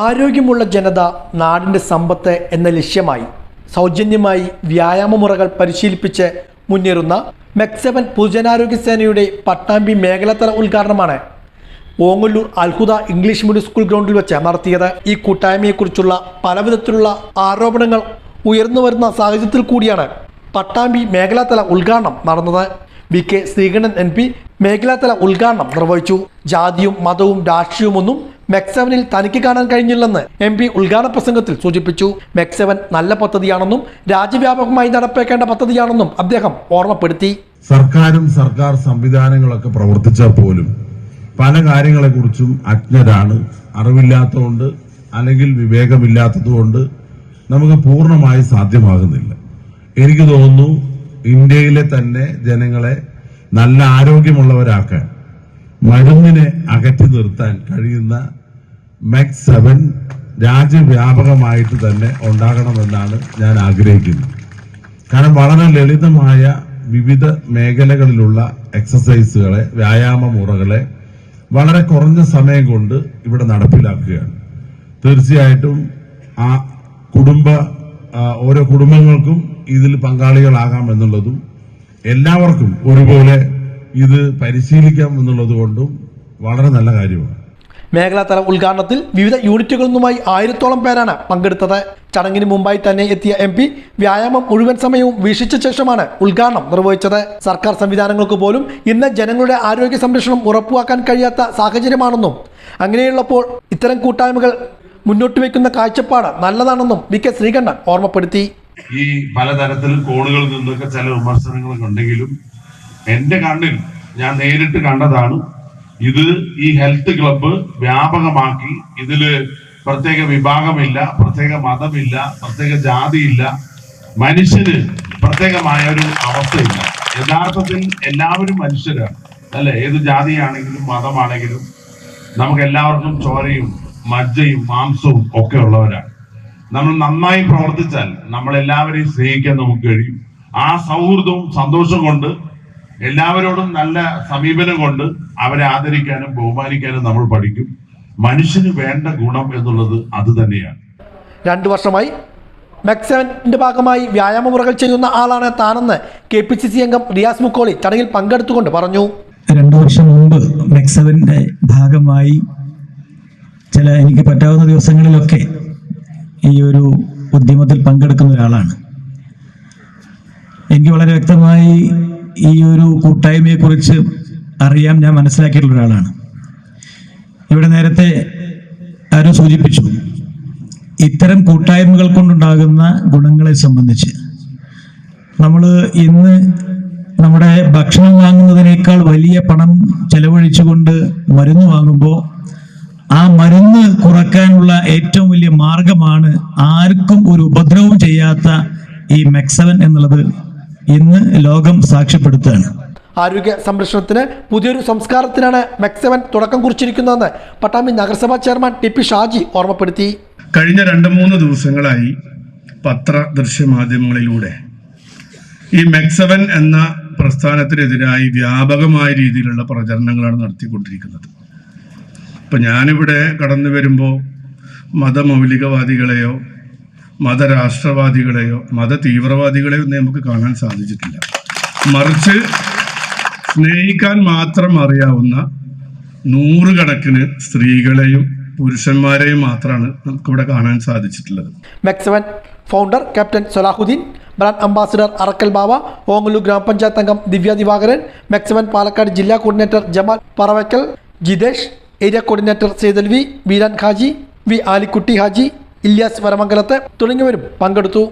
ആരോഗ്യമുള്ള ജനത നാടിന്റെ സമ്പത്ത് എന്ന ലക്ഷ്യമായി സൗജന്യമായി വ്യായാമമുറകൾ പരിശീലിപ്പിച്ച് മുന്നേറുന്ന മെക്സവൻ പൊതുജനാരോഗ്യ സേനയുടെ പട്ടാമ്പി മേഖലാതല ഉദ്ഘാടനമാണ് Ongallur Alhuda English medium school ഗ്രൗണ്ടിൽ വെച്ച് നടത്തിയത്. ഈ കൂട്ടായ്മയെക്കുറിച്ചുള്ള പലവിധത്തിലുള്ള ആരോപണങ്ങൾ ഉയർന്നു വരുന്ന സാഹചര്യത്തിൽ കൂടിയാണ് പട്ടാമ്പി മേഖലാതല ഉദ്ഘാടനം നടന്നത്. V K Sreekandan M P മേഖലാതല ഉദ്ഘാടനം നിർവഹിച്ചു. ജാതിയും മതവും രാഷ്ട്രീയവുമൊന്നും മെക്സവനിൽ തനിക്ക് കാണാൻ കഴിഞ്ഞില്ലെന്ന് എം പി ഉദ്ഘാടന പ്രസംഗത്തിൽ സൂചിപ്പിച്ചു. മെക്സവൻ നല്ല പദ്ധതിയാണെന്നും രാജ്യവ്യാപകമായി നടപ്പാക്കേണ്ട പദ്ധതിയാണെന്നും അദ്ദേഹം ഓർമ്മപ്പെടുത്തി. സർക്കാരും സർക്കാർ സംവിധാനങ്ങളൊക്കെ പ്രവർത്തിച്ചാൽ പോലും പല കാര്യങ്ങളെക്കുറിച്ചും അജ്ഞരാണ്. അറിവില്ലാത്തതുകൊണ്ട് അല്ലെങ്കിൽ വിവേകമില്ലാത്തതുകൊണ്ട് നമുക്ക് പൂർണമായി സാധ്യമാകുന്നില്ല. എനിക്ക് തോന്നുന്നു ഇന്ത്യയിലെ തന്നെ ജനങ്ങളെ നല്ല ആരോഗ്യമുള്ളവരാക്കാൻ മരുന്നിനെ അകറ്റി നിർത്താൻ കഴിയുന്ന മെക്സ് സെവൻ രാജ്യവ്യാപകമായിട്ട് തന്നെ ഉണ്ടാകണമെന്നാണ് ഞാൻ ആഗ്രഹിക്കുന്നത്. കാരണം വളരെ ലളിതമായ വിവിധ മേഖലകളിലുള്ള എക്സസൈസുകളെ വ്യായാമ മുറകളെ വളരെ കുറഞ്ഞ സമയം കൊണ്ട് ഇവിടെ നടപ്പിലാക്കുകയാണ്. തീർച്ചയായിട്ടും ആ കുടുംബ ഓരോ കുടുംബങ്ങൾക്കും ഇതിൽ പങ്കാളികളാകാം എന്നുള്ളതും എല്ലാവർക്കും ഒരുപോലെ ഇത് പരിശീലിക്കാം എന്നുള്ളത് കൊണ്ടും വളരെ നല്ല കാര്യമാണ്. മേഖലാതല ഉദ്ഘാടനത്തിൽ വിവിധ യൂണിറ്റുകളിൽ ആയിരത്തോളം പേരാണ് പങ്കെടുത്തത്. ചടങ്ങിന് മുമ്പായി തന്നെ എത്തിയ എം പി വ്യായാമം മുഴുവൻ സമയവും വീക്ഷിച്ച ശേഷമാണ് ഉദ്ഘാടനം നിർവഹിച്ചത്. സർക്കാർ സംവിധാനങ്ങൾക്ക് പോലും ഇന്ന് ജനങ്ങളുടെ ആരോഗ്യ സംരക്ഷണം ഉറപ്പുവാക്കാൻ കഴിയാത്ത സാഹചര്യമാണെന്നും അങ്ങനെയുള്ളപ്പോൾ ഇത്തരം കൂട്ടായ്മകൾ മുന്നോട്ട് വയ്ക്കുന്ന കാഴ്ചപ്പാട് നല്ലതാണെന്നും വി കെ ശ്രീകണ്ഠൻ ഓർമ്മപ്പെടുത്തി. ഈ പലതരത്തിൽ കോണുകളിൽ നിന്നൊക്കെ ചില വിമർശനങ്ങളൊക്കെ ഉണ്ടെങ്കിലും എന്റെ കണ്ണിൽ ഞാൻ നേരിട്ട് കണ്ടതാണ് ഇത് ഈ ഹെൽത്ത് ക്ലബ്ബ് വ്യാപകമാക്കി. ഇതിൽ പ്രത്യേക വിഭാഗമില്ല പ്രത്യേക മതമില്ല പ്രത്യേക ജാതിയില്ല. മനുഷ്യന് പ്രത്യേകമായ ഒരു അവസ്ഥയില്ല. യഥാർത്ഥത്തിൽ എല്ലാവരും മനുഷ്യരാണ് അല്ലെ? ഏത് ജാതിയാണെങ്കിലും മതമാണെങ്കിലും നമുക്ക് എല്ലാവർക്കും ചോരയും മജ്ജയും മാംസവും ഒക്കെ ഉള്ളവരാണ്. നമ്മൾ നന്നായി പ്രവർത്തിച്ചാൽ നമ്മൾ എല്ലാവരെയും സ്നേഹിക്കാൻ നമുക്ക് കഴിയും. ആ സൗഹൃദവും സന്തോഷം കൊണ്ട് എല്ലാവരോടും നല്ല സമീപനം കൊണ്ട് അവരെ ആദരിക്കാനും ബഹുമാനിക്കാനും നമ്മൾ പഠിക്കും. മനുഷ്യന് വേണ്ട ഗുണം എന്നുള്ളത് അത് തന്നെയാണ്. രണ്ടു വർഷമായി മെക്സവന്റെ ഭാഗമായി വ്യായാമമുറകൾ ചെയ്യുന്ന ആളാണ് താനെന്ന് കെ പി സി സി അംഗം റിയാസ് മുക്കോളി ചടങ്ങിൽ പങ്കെടുത്തുകൊണ്ട് പറഞ്ഞു. രണ്ടു വർഷം മുമ്പ് മെക്സവന്റെ ഭാഗമായി ചില എനിക്ക് പറ്റാവുന്ന ദിവസങ്ങളിലൊക്കെ ഈ ഒരു ഉദ്യമത്തിൽ പങ്കെടുക്കുന്ന ഒരാളാണ്. എനിക്ക് വളരെ വ്യക്തമായി ഈ ഒരു കൂട്ടായ്മയെ കുറിച്ച് അറിയാം ഞാൻ മനസ്സിലാക്കിയിട്ടുള്ള ഒരാളാണ്. ഇവിടെ നേരത്തെ ആരോ സൂചിപ്പിച്ചു ഇത്തരം കൂട്ടായ്മകൾ കൊണ്ടുണ്ടാകുന്ന ഗുണങ്ങളെ സംബന്ധിച്ച്. നമ്മൾ ഇന്ന് നമ്മുടെ ഭക്ഷണം വാങ്ങുന്നതിനേക്കാൾ വലിയ പണം ചെലവഴിച്ചുകൊണ്ട് മരുന്ന് വാങ്ങുമ്പോൾ ആ മരുന്ന് കുറക്കാനുള്ള ഏറ്റവും വലിയ മാർഗമാണ് ആർക്കും ഒരു ഉപദ്രവവും ചെയ്യാത്ത ഈ മെക്സവൻ എന്നുള്ളത്. ഇന്ന് ലോകം സാക്ഷ്യപ്പെടുത്തുകയാണ്. ആരോഗ്യ സംരക്ഷണത്തിന് പുതിയൊരു സംസ്കാരത്തിനാണ് മെക്സവൻ തുടക്കം കുറിച്ചിരിക്കുന്നതെന്ന് പട്ടാമ്പി നഗരസഭാ ചെയർമാൻ ടി പി ഷാജി ഓർമ്മപ്പെടുത്തി. കഴിഞ്ഞ രണ്ട് മൂന്ന് ദിവസങ്ങളായി പത്ര ദൃശ്യമാധ്യമങ്ങളിലൂടെ ഈ മെക്സവൻ എന്ന പ്രസ്ഥാനത്തിനെതിരായി വ്യാപകമായ രീതിയിലുള്ള പ്രചരണങ്ങളാണ് നടത്തിക്കൊണ്ടിരിക്കുന്നത്. ഇപ്പൊ ഞാനിവിടെ കടന്നു വരുമ്പോൾ മതമൗലികവാദികളെയോ മതരാഷ്ട്രവാദികളെയോ മത തീവ്രവാദികളെയോ നമുക്ക് കാണാൻ സാധിച്ചിട്ടില്ല. മറിച്ച് സ്നേഹിക്കാൻ മാത്രം അറിയാവുന്ന നൂറുകണക്കിന് സ്ത്രീകളെയും പുരുഷന്മാരെയും മാത്രമാണ് നമുക്കിവിടെ കാണാൻ സാധിച്ചിട്ടുള്ളത്. MEC seven founder captain Salahuddin brand ambassador Arakkal Bava ഓങ്ങലു ഗ്രാമപഞ്ചായത്ത് അംഗം ദിവ്യ ദിവാകരൻ മെക്സവൻ പാലക്കാട് ജില്ലാ coordinator Jamal Paravakkal Jithesh area coordinator Saithalavi Beeran Khaji V Alikutty Haji Ilyas Varamangalath തുടങ്ങിയവരും പങ്കെടുത്തു.